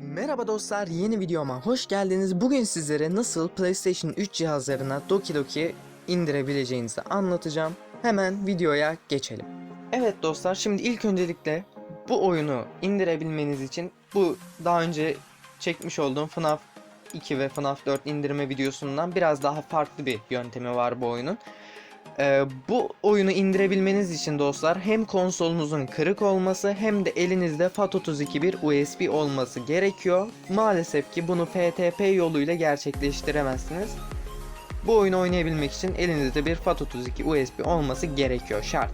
Merhaba dostlar, yeni videoma hoş geldiniz. Bugün sizlere nasıl PlayStation 3 cihazlarına Doki Doki indirebileceğinizi anlatacağım. Hemen videoya geçelim. Evet dostlar, şimdi ilk öncelikle bu oyunu indirebilmeniz için bu daha önce çekmiş olduğum FNAF 2 ve FNAF 4 indirme videosundan biraz daha farklı bir yöntemi var bu oyunun. Ee, bu oyunu indirebilmeniz için dostlar hem konsolunuzun kırık olması hem de elinizde FAT32 bir USB olması gerekiyor. Maalesef ki bunu FTP yoluyla gerçekleştiremezsiniz. Bu oyunu oynayabilmek için elinizde bir FAT32 USB olması gerekiyor şart.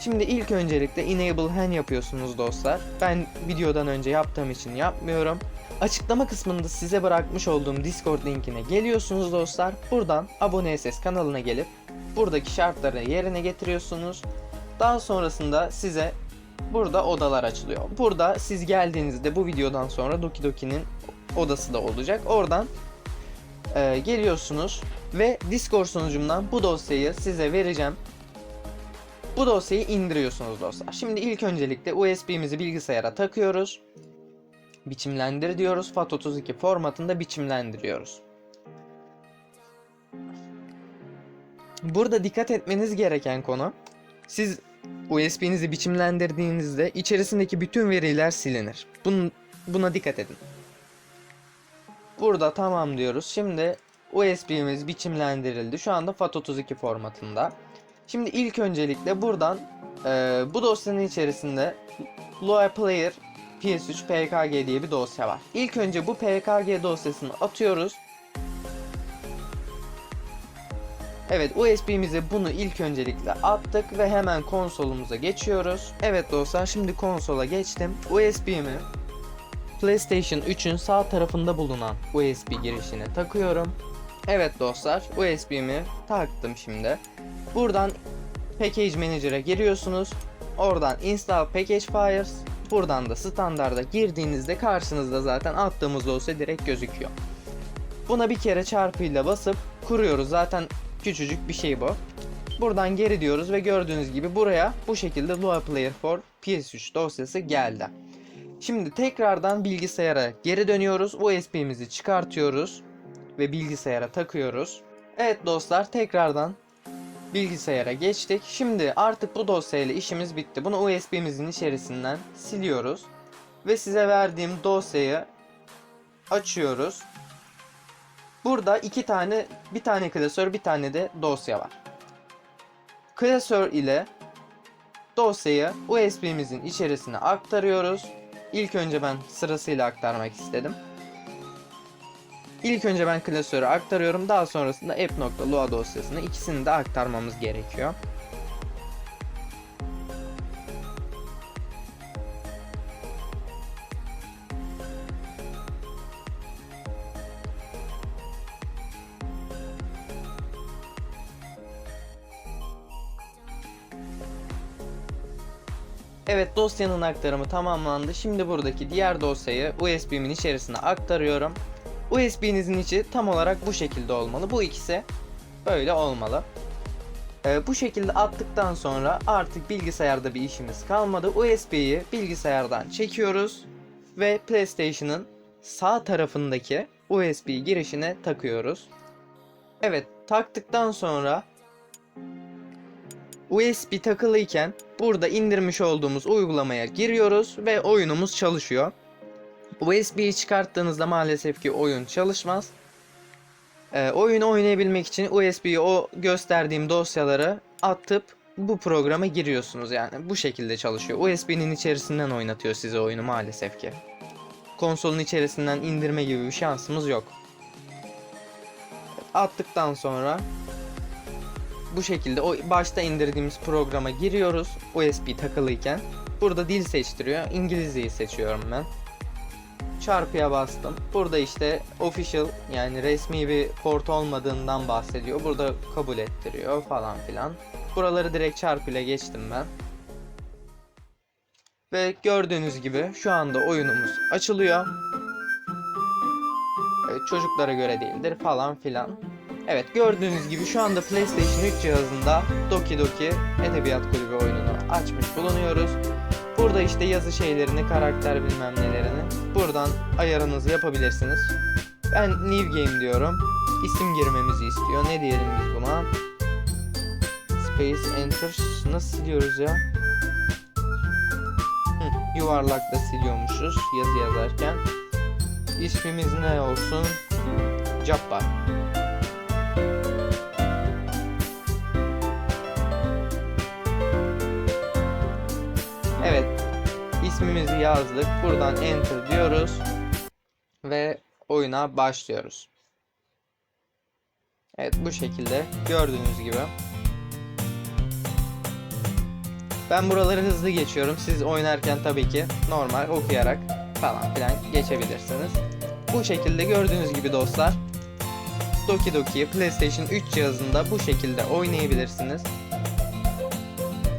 Şimdi ilk öncelikle Enable Hand yapıyorsunuz dostlar. Ben videodan önce yaptığım için yapmıyorum. Açıklama kısmında size bırakmış olduğum Discord linkine geliyorsunuz dostlar. Buradan Abone SS kanalına gelip buradaki şartları yerine getiriyorsunuz. Daha sonrasında size burada odalar açılıyor. Burada siz geldiğinizde bu videodan sonra Doki Doki'nin odası da olacak. Oradan e, geliyorsunuz ve Discord sunucumdan bu dosyayı size vereceğim. Bu dosyayı indiriyorsunuz dostlar. Şimdi ilk öncelikle USB'mizi bilgisayara takıyoruz. Biçimlendir diyoruz. FAT32 formatında biçimlendiriyoruz. Burada dikkat etmeniz gereken konu siz USB'nizi biçimlendirdiğinizde içerisindeki bütün veriler silinir. Bunun, buna dikkat edin. Burada tamam diyoruz. Şimdi USB'miz biçimlendirildi. Şu anda FAT32 formatında. Şimdi ilk öncelikle buradan e, bu dosyanın içerisinde Lua Player PS3 PKG diye bir dosya var. İlk önce bu PKG dosyasını atıyoruz. Evet USB'mize bunu ilk öncelikle attık ve hemen konsolumuza geçiyoruz. Evet dostlar şimdi konsola geçtim. USB'mi PlayStation 3'ün sağ tarafında bulunan USB girişine takıyorum. Evet dostlar USB'mi taktım şimdi. Buradan Package Manager'a giriyorsunuz. Oradan Install Package Files. Buradan da standarda girdiğinizde karşınızda zaten attığımız dosya direkt gözüküyor. Buna bir kere çarpıyla basıp kuruyoruz. Zaten küçücük bir şey bu. Buradan geri diyoruz ve gördüğünüz gibi buraya bu şekilde Lua Player for PS3 dosyası geldi. Şimdi tekrardan bilgisayara geri dönüyoruz. USB'mizi çıkartıyoruz ve bilgisayara takıyoruz. Evet dostlar tekrardan bilgisayara geçtik. Şimdi artık bu dosyayla işimiz bitti. Bunu USB'mizin içerisinden siliyoruz. Ve size verdiğim dosyayı açıyoruz. Burada iki tane, bir tane klasör, bir tane de dosya var. Klasör ile dosyayı USB'mizin içerisine aktarıyoruz. İlk önce ben sırasıyla aktarmak istedim. İlk önce ben klasörü aktarıyorum. Daha sonrasında app.lua dosyasını ikisini de aktarmamız gerekiyor. Evet dosyanın aktarımı tamamlandı. Şimdi buradaki diğer dosyayı USB'min içerisine aktarıyorum. USB'nizin içi tam olarak bu şekilde olmalı. Bu ikisi böyle olmalı. Ee, bu şekilde attıktan sonra artık bilgisayarda bir işimiz kalmadı. USB'yi bilgisayardan çekiyoruz ve PlayStation'ın sağ tarafındaki USB girişine takıyoruz. Evet, taktıktan sonra USB takılıyken burada indirmiş olduğumuz uygulamaya giriyoruz ve oyunumuz çalışıyor. USB'yi çıkarttığınızda maalesef ki oyun çalışmaz. Ee, oyunu oynayabilmek için USB'yi o gösterdiğim dosyaları atıp bu programa giriyorsunuz yani. Bu şekilde çalışıyor. USB'nin içerisinden oynatıyor size oyunu maalesef ki. Konsolun içerisinden indirme gibi bir şansımız yok. Attıktan sonra bu şekilde o başta indirdiğimiz programa giriyoruz USB takılıyken. Burada dil seçtiriyor. İngilizceyi seçiyorum ben. Çarpıya bastım. Burada işte official yani resmi bir port olmadığından bahsediyor. Burada kabul ettiriyor falan filan. Buraları direkt çarpıyla geçtim ben. Ve gördüğünüz gibi şu anda oyunumuz açılıyor. Evet, çocuklara göre değildir falan filan. Evet gördüğünüz gibi şu anda PlayStation 3 cihazında Doki Doki Edebiyat Kulübü oyununu açmış bulunuyoruz. Burada işte yazı şeylerini, karakter bilmem nelerini buradan ayarınızı yapabilirsiniz. Ben new game diyorum. İsim girmemizi istiyor. Ne diyelim biz buna? Space enter nasıl siliyoruz ya? Hı, yuvarlakla siliyormuşuz yazı yazarken. İsmimiz ne olsun? Cabbar. İsmimizi yazdık. Buradan enter diyoruz. Ve oyuna başlıyoruz. Evet bu şekilde gördüğünüz gibi. Ben buraları hızlı geçiyorum. Siz oynarken tabii ki normal okuyarak falan filan geçebilirsiniz. Bu şekilde gördüğünüz gibi dostlar. Doki Doki'yi PlayStation 3 cihazında bu şekilde oynayabilirsiniz.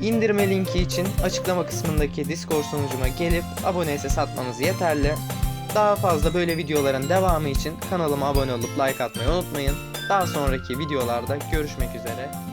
İndirme linki için açıklama kısmındaki Discord sunucuma gelip abone ise satmanız yeterli. Daha fazla böyle videoların devamı için kanalıma abone olup like atmayı unutmayın. Daha sonraki videolarda görüşmek üzere.